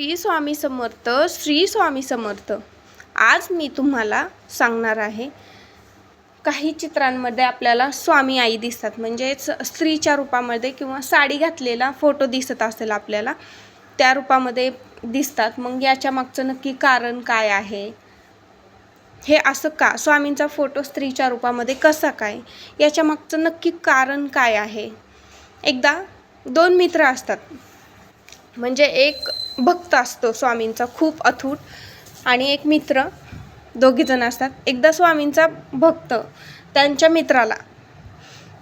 श्री स्वामी समर्थ श्री स्वामी समर्थ. आज मी तुम्हाला सांगणार आहे काही चित्रांमध्ये आपल्याला स्वामी आई दिसतात. म्हणजेच स्त्रीच्या रूपामध्ये किंवा साडी घातलेला फोटो दिसत असेल आपल्याला त्या रूपामध्ये दिसतात. मग याच्या मागचं नक्की कारण काय आहे? हे असं का? स्वामींचा फोटो स्त्रीच्या रूपामध्ये कसा काय? याच्या मागचं नक्की कारण काय आहे? एकदा दोन मित्र असतात. म्हणजे एक भक्त असतो स्वामींचा खूप अथूट. आणि एक मित्र दोघीजण असतात. एकदा स्वामींचा भक्त त्यांच्या मित्राला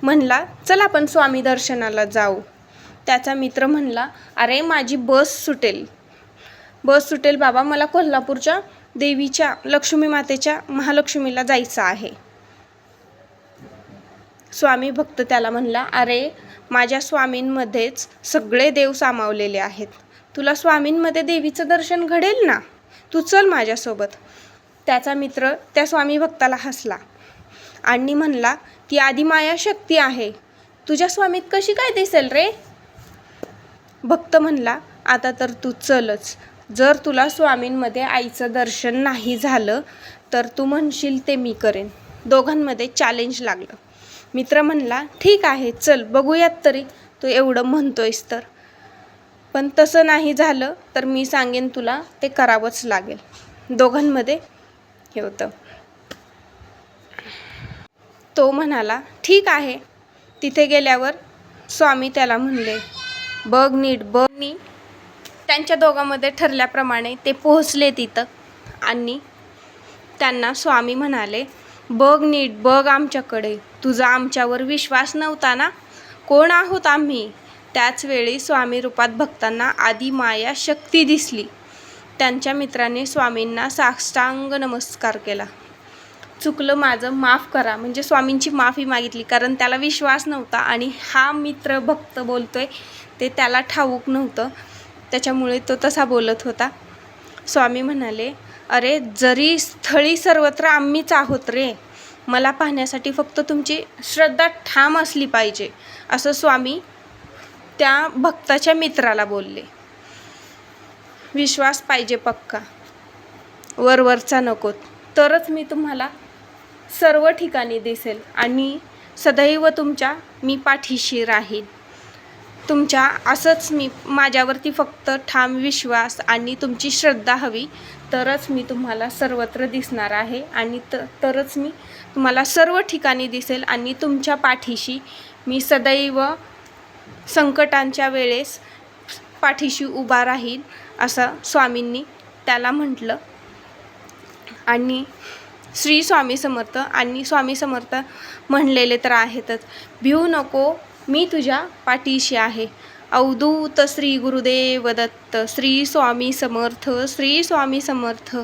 म्हणला चल आपण स्वामी दर्शनाला जाऊ. त्याचा मित्र म्हणला अरे माझी बस सुटेल. बस सुटेल बाबा मला कोल्हापूरच्या देवीच्या लक्ष्मी मातेच्या महालक्ष्मीला जायचं आहे. स्वामी भक्त त्याला म्हणला अरे माझ्या स्वामींमध्येच सगळे देव सामावलेले आहेत. तुला स्वामींमध्ये देवीचं दर्शन घडेल ना? तू चल माझ्यासोबत. त्याचा मित्र त्या स्वामी भक्ताला हसला. आणि म्हणला ती आदिमाया शक्ती आहे. तुझ्या स्वामीत कशी काय दिसेल रे? भक्त म्हणला आता तर तू चलच. जर तुला स्वामींमध्ये आईचं दर्शन नाही झालं तर तू म्हणशील ते मी करेन. दोघांमध्ये चॅलेंज लागलं. मित्र म्हणला ठीक आहे चल बघूयात तरी. तू एवढं म्हणतोयस तर. पण तसं नाही झालं तर मी सांगेन तुला ते करावंच लागेल. दोघांमध्ये हे होतं. तो म्हणाला ठीक आहे. तिथे गेल्यावर स्वामी त्याला म्हणले बघ नीट बघ नी त्यांच्या दोघांमध्ये ठरल्याप्रमाणे ते पोहोचले तिथं आणि त्यांना स्वामी म्हणाले बघ नीट बघ आमच्याकडे. तुझा आमच्यावर विश्वास नव्हता ना? कोण आहोत आम्ही? त्याचवेळी स्वामी रूपात भक्तांना आधी माया शक्ती दिसली. त्यांच्या मित्राने स्वामींना साष्टांग नमस्कार केला. चुकलं माझं माफ करा. म्हणजे स्वामींची माफी मागितली. कारण त्याला विश्वास नव्हता आणि हा मित्र भक्त बोलतोय ते त्याला ठाऊक नव्हतं. त्याच्यामुळे तो तसा बोलत होता. स्वामी म्हणाले अरे जरी स्थळी सर्वत्र आम्हीच आहोत रे. मला पाहण्यासाठी फक्त तुमची श्रद्धा ठाम असली पाहिजे. असं स्वामी त्या भक्ताच्या मित्राला बोलले विश्वास पाहिजे पक्का. वरवरचा नको. तरच मी तुम्हाला सर्व ठिकाणी दिसेल आणि सदैव तुमच्या मी पाठीशी राहीन. तुमच्या असंच मी माझ्यावरती फक्त ठाम विश्वास आणि तुमची श्रद्धा हवी. तरच मी तुम्हाला सर्वत्र दिसणार आहे आणि त तरच मी तुम्हाला सर्व ठिकाणी दिसेल आणि तुमच्या पाठीशी मी सदैव संकटांच्या वेळेस पाठीशी उभा राहील असं स्वामींनी त्याला म्हटलं. आणि श्री स्वामी समर्थ आणि स्वामी समर्थ म्हणलेले तर आहेतच भिऊ नको मी तुझ्या पाठीशी आहे. अवधूत श्री गुरुदेव दत्त श्री स्वामी समर्थ श्री स्वामी समर्थ